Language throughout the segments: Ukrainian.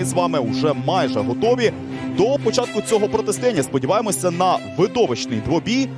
Ми з вами вже майже готові до початку цього протистояння. Сподіваємося на видовищний двобій.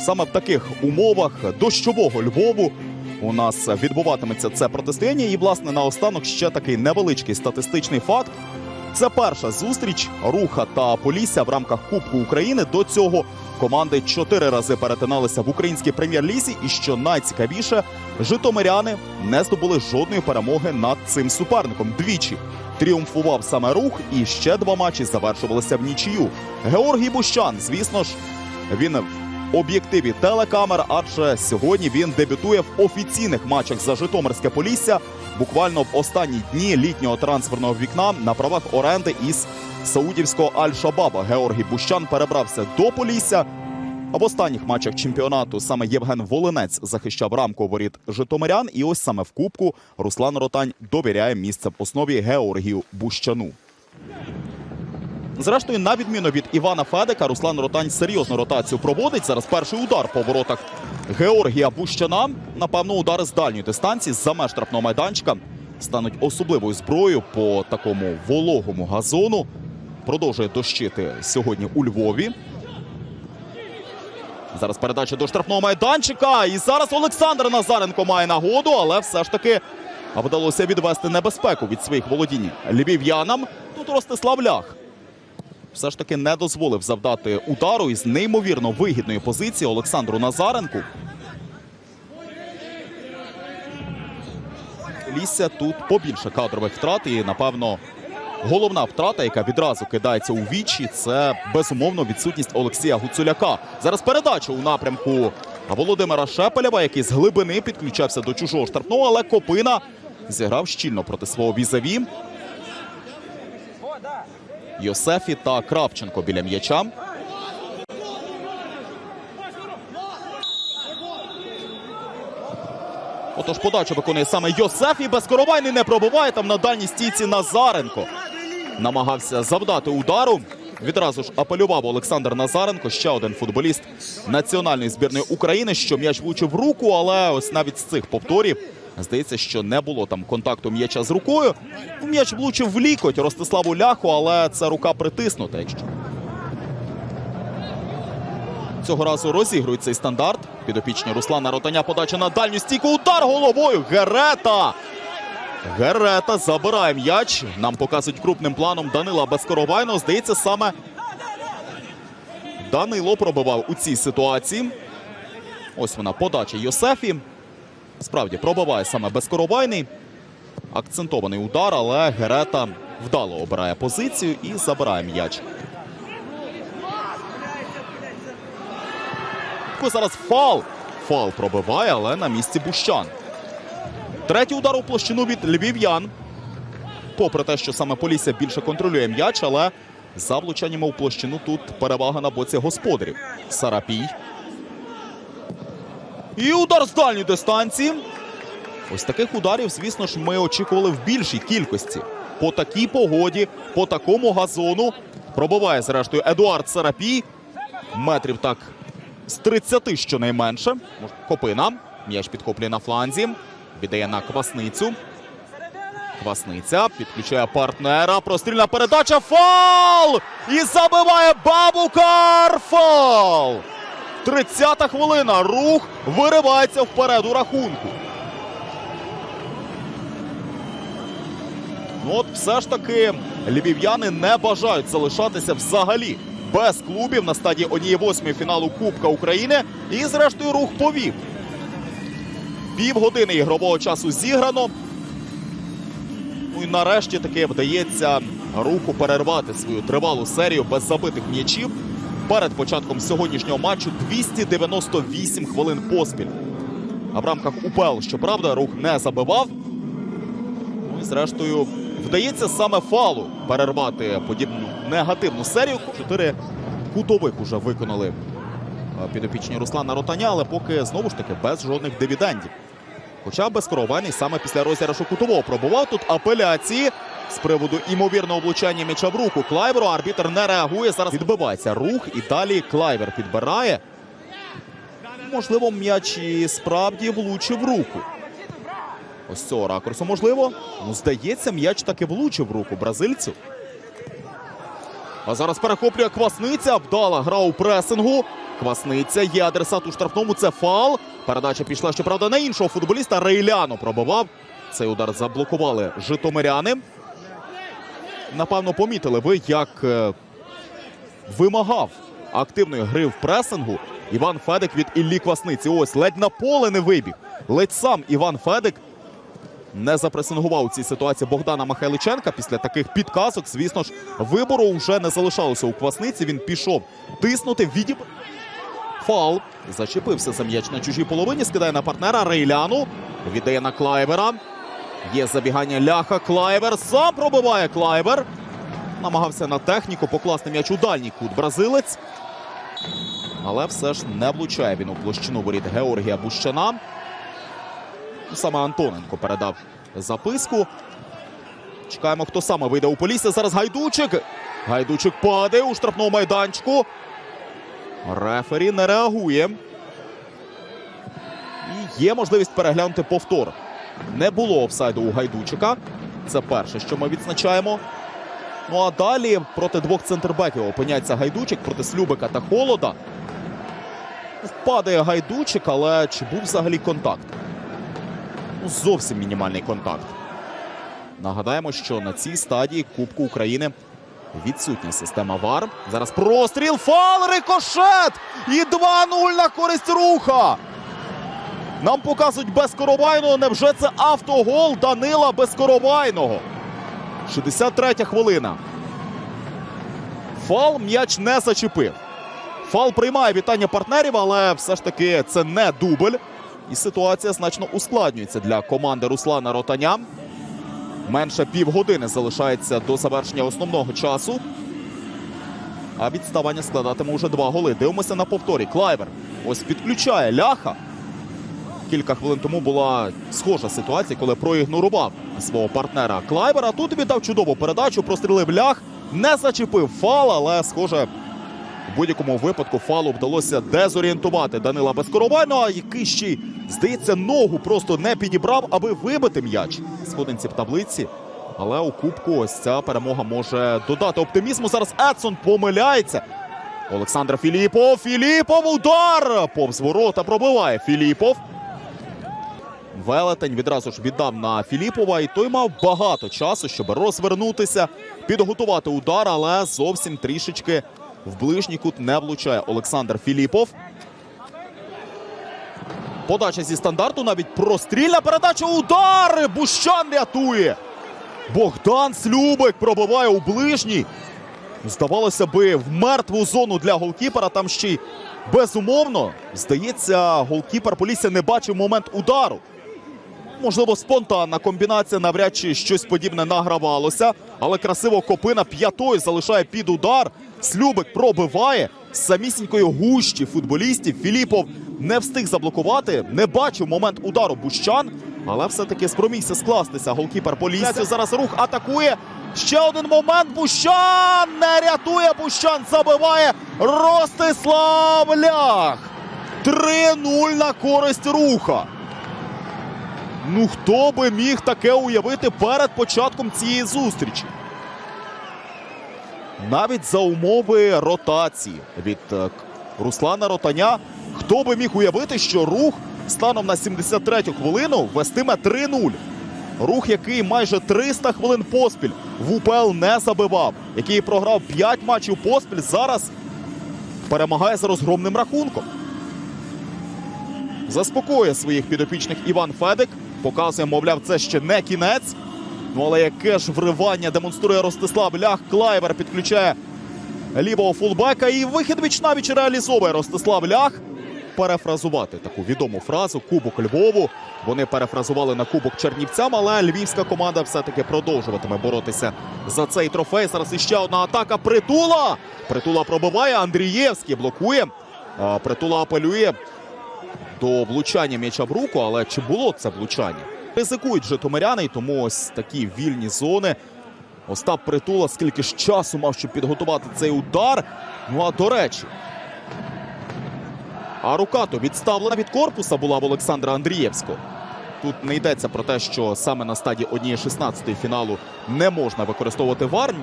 Саме в таких умовах дощового Львову у нас відбуватиметься це протистояння. І, власне, наостанок ще такий невеличкий статистичний факт. Це перша зустріч руха та Полісся в рамках Кубку України. До цього команди чотири рази перетиналися в українській прем'єр-лізі. І що найцікавіше, житомиряни не здобули жодної перемоги над цим суперником. Двічі тріумфував саме рух, і ще два матчі завершувалися в нічию. Георгій Бущан, звісно ж, він об'єктиві телекамер, адже сьогодні він дебютує в офіційних матчах за Житомирське Полісся. Буквально в останні дні літнього трансферного вікна на правах оренди із саудівського Аль-Шабаба Георгій Бущан перебрався до Полісся. А в останніх матчах чемпіонату саме Євген Волинець захищав рамку воріт Житомирян. І ось саме в Кубку Руслан Ротань довіряє місце в основі Георгію Бущану. Зрештою, на відміну від Івана Федека, Руслан Ротань серйозну ротацію проводить. Зараз перший удар по воротах Георгія Бущана. Напевно, удари з дальньої дистанції за меж штрафного майданчика стануть особливою зброєю по такому вологому газону. Продовжує дощити сьогодні у Львові. Зараз передача до штрафного майданчика. І зараз Олександр Назаренко має нагоду, але все ж таки вдалося відвести небезпеку від своїх володінь львів'янам. Тут Ростислав Лях все ж таки не дозволив завдати удару із неймовірно вигідної позиції Олександру Назаренку. Лісся тут побільше кадрових втрат і, напевно, головна втрата, яка відразу кидається у вічі, це безумовно відсутність Олексія Гуцуляка. Зараз передача у напрямку Володимира Шепелєва, який з глибини підключався до чужого штрафного, але Копина зіграв щільно проти свого візаві. Йосефі та Кравченко біля м'яча. Отож подачу виконує саме Йосефі. Безкоровайний не пробиває там на дальній стійці Назаренко. Намагався завдати удару. Відразу ж апелював Олександр Назаренко, ще один футболіст національної збірної України, що м'яч влучив руку, але ось навіть з цих повторів здається, що не було там контакту м'яча з рукою. М'яч влучив в лікоть Ростиславу Ляху, але це рука притиснута. Якщо цього разу розігрують цей стандарт. Підопічні Руслана Ротаня подача на дальню стійку. Удар головою. Герета. Герета забирає м'яч. Нам показують крупним планом Данила Безкоровайного. Здається, саме Данило пробивав у цій ситуації. Ось вона подача Йосефі. Справді пробиває саме Безкоровайний. Акцентований удар, але Герета вдало обирає позицію і забирає м'яч. Зараз фал. Фал пробиває, але на місці Бущан. Третій удар у площину від львів'ян. Попри те, що саме Полісся більше контролює м'яч, але за влучаннями у площину тут перевага на боці господарів. Сарапій. І удар з дальньої дистанції. Ось таких ударів, звісно ж, ми очікували в більшій кількості. По такій погоді, по такому газону. Пробиває, зрештою, Едуард Сарапій. Метрів так з 30 щонайменше. Копина. М'яч підхоплює на фланзі. Віддає на квасницю. Квасниця підключає партнера. Прострільна передача. Фал! І забиває Бабукар. Фал! 30-та хвилина. Рух виривається вперед у рахунку. Ну от все ж таки львів'яни не бажають залишатися взагалі без клубів на стадії однієї восьмої фіналу Кубка України. І зрештою рух повів. Півгодини ігрового часу зіграно. Ну і нарешті таки вдається руху перервати свою тривалу серію без забитих м'ячів. Перед початком сьогоднішнього матчу 298 хвилин поспіль. А в рамках УПЛ, щоправда, рух не забивав. Ну і зрештою вдається саме фалу перервати подібну негативну серію. Чотири кутових уже виконали підопічні Руслана Ротаня, але поки знову ж таки без жодних дивідендів. Хоча без безкоровайний саме після розіграшу кутового пробував тут апеляції з приводу імовірного влучання м'яча в руку Клайверу. Арбітр не реагує. Зараз відбивається рух і далі Клайвер підбирає. Можливо, м'яч і справді влучив руку. Ось цього ракурсу можливо. Ну, здається, м'яч таки влучив руку бразильцю. А зараз перехоплює Квасниця. Вдала гра у пресингу. Квасниця є адресат у штрафному. Це фал. Передача пішла, щоправда, на іншого футболіста. Рейляно пробивав. Цей удар заблокували житомиряни. Напевно, помітили ви, як е, вимагав активної гри в пресингу Іван Федик від Іллі Квасниці. Ось ледь на поле не вибіг. Ледь сам Іван Федик не запресингував у цій ситуації Богдана Михайличенка. Після таких підказок, звісно ж, вибору вже не залишалося у Квасниці. Він пішов тиснути, відіб. Фал. Зачепився за м'яч на чужій половині. Скидає на партнера Рейляну. Віддає на Клайбера. Є забігання ляха. Клайбер. Сам пробиває Клайбер. Намагався на техніку покласти м'яч у дальній кут бразилець. Але все ж не влучає він у площину воріт Георгія Бущана. Саме Антоненко передав записку. Чекаємо, хто саме вийде у полісся. Зараз Гайдучик. Гайдучик падає у штрафному майданчику. Рефері не реагує. І є можливість переглянути повтор. Не було офсайду у Гайдучика. Це перше, що ми відзначаємо. Ну а далі проти двох центрбеків опиняється Гайдучик проти Слюбика та Холода. Впадає Гайдучик, але чи був взагалі контакт? Ну, зовсім мінімальний контакт. Нагадаємо, що на цій стадії Кубку України відсутня система ВАР. Зараз простріл, фал, рикошет! І 2-0 на користь руха. Нам показують безкоробайного. Невже це автогол Данила Безкоробайного? 63 хвилина. Фал м'яч не зачепив. Фал приймає вітання партнерів, але все ж таки це не дубль. І ситуація значно ускладнюється для команди Руслана Ротаня. Менше півгодини залишається до завершення основного часу. А відставання складатиме вже два голи. Дивимося на повторі. Клайвер ось підключає ляха. Кілька хвилин тому була схожа ситуація, коли проігнорував свого партнера Клайбера. Тут віддав чудову передачу, прострілив лях, не зачепив фал, але схоже. У будь-якому випадку фалу вдалося дезорієнтувати Данила Безкоровайного, який ще здається, ногу просто не підібрав, аби вибити м'яч сходинці в таблиці. Але у кубку ось ця перемога може додати оптимізму. Зараз Едсон помиляється. Олександр Філіпов. Філіпов удар! Повз ворота пробиває Філіпов. Велетень відразу ж віддав на Філіпова, і той мав багато часу, щоб розвернутися, підготувати удар, але зовсім трішечки в ближній кут не влучає Олександр Філіпов. Подача зі стандарту, навіть прострільна передача. Удар! Бущан рятує. Богдан Слюбик пробиває у ближній. Здавалося би, в мертву зону для голкіпера. Там ще й безумовно. Здається, голкіпер Полісся не бачив момент удару. Можливо, спонтанна комбінація, навряд чи щось подібне награвалося. Але красиво копина п'ятою залишає під удар. Слюбик пробиває з самісінької гущі футболістів. Філіпов не встиг заблокувати, не бачив момент удару Бущан, але все-таки спромігся скластися. Голкіпер Полісся. Зараз рух атакує. Ще один момент. Бущан не рятує. Бущан забиває Ростислав Лях. 3-0 на користь руха. Ну хто би міг таке уявити перед початком цієї зустрічі? Навіть за умови ротації від е, Руслана Ротаня, хто би міг уявити, що рух станом на 73-ю хвилину вестиме 3-0. Рух, який майже 300 хвилин поспіль в УПЛ не забивав, який програв 5 матчів поспіль, зараз перемагає за розгромним рахунком. Заспокоює своїх підопічних Іван Федик. Показує, мовляв, це ще не кінець. Ну але яке ж вривання демонструє Ростислав Лях. Клайвер підключає лівого фулбека. І вихід віч навіч реалізовує Ростислав Лях. Перефразувати таку відому фразу Кубок Львову. Вони перефразували на Кубок Чернівцям, але львівська команда все-таки продовжуватиме боротися за цей трофей. Зараз іще одна атака. Притула. Притула пробиває. Андрієвський блокує. Притула апелює до влучання м'яча в руку, але чи було це влучання? Ризикують житомиряни, і тому ось такі вільні зони. Остап Притула скільки ж часу мав, щоб підготувати цей удар. Ну а до речі. А рука то відставлена від корпуса була в Олександра Андрієвського. тут не йдеться про те, що саме на стадії 1-16 фіналу не можна використовувати вар,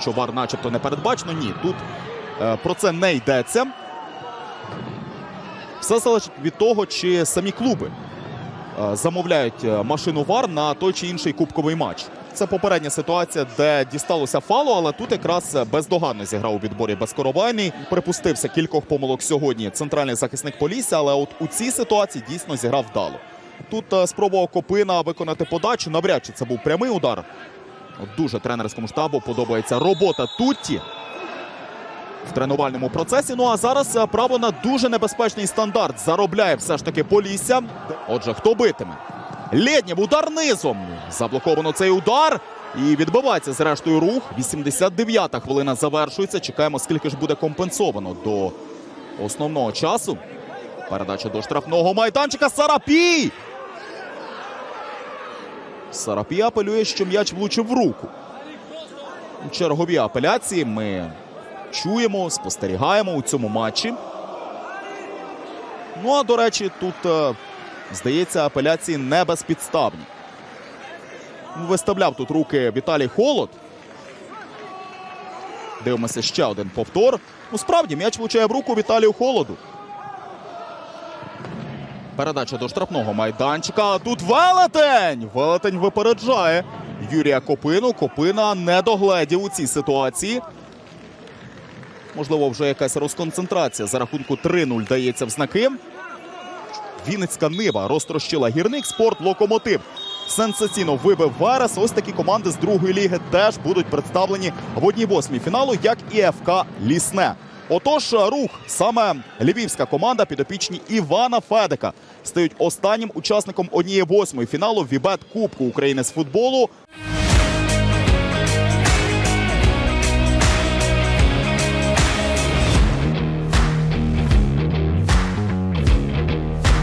що вар, начебто, не передбачено. Ні, тут е, про це не йдеться. Все залежить від того, чи самі клуби е, замовляють е, машину вар на той чи інший кубковий матч. Це попередня ситуація, де дісталося фалу, але тут якраз бездоганно зіграв у відборі безкоробайний. Припустився кількох помилок сьогодні центральний захисник Полісся, але от у цій ситуації дійсно зіграв вдало. Тут е, спробував Копина виконати подачу. Навряд чи це був прямий удар. Дуже тренерському штабу подобається робота Тутті в тренувальному процесі. Ну а зараз е, право на дуже небезпечний стандарт заробляє все ж таки Полісся. Отже, хто битиме? Лєднєв, удар низом. Заблоковано цей удар. І відбивається зрештою рух. 89-та хвилина завершується. Чекаємо, скільки ж буде компенсовано до основного часу. Передача до штрафного майданчика. Сарапій! Сарапій апелює, що м'яч влучив в руку. Чергові апеляції ми чуємо, спостерігаємо у цьому матчі. Ну а до речі, тут, е, здається, апеляції не безпідставні. Ну, Виставляв тут руки Віталій Холод. Дивимося ще один повтор. Ну, справді, м'яч влучає в руку Віталію Холоду. Передача до штрафного майданчика. Тут велетень! Велетень випереджає Юрія Копину. Копина не догледів у цій ситуації. Можливо, вже якась розконцентрація за рахунку 3-0 дається в знаки. Вінницька нива розтрощила гірник спорт локомотив. Сенсаційно вибив Верес. Ось такі команди з другої ліги теж будуть представлені в одній восьмій фіналу, як і ФК Лісне. Отож, рух саме львівська команда підопічні Івана Федека стають останнім учасником однієї восьмої фіналу Вібет Кубку України з футболу.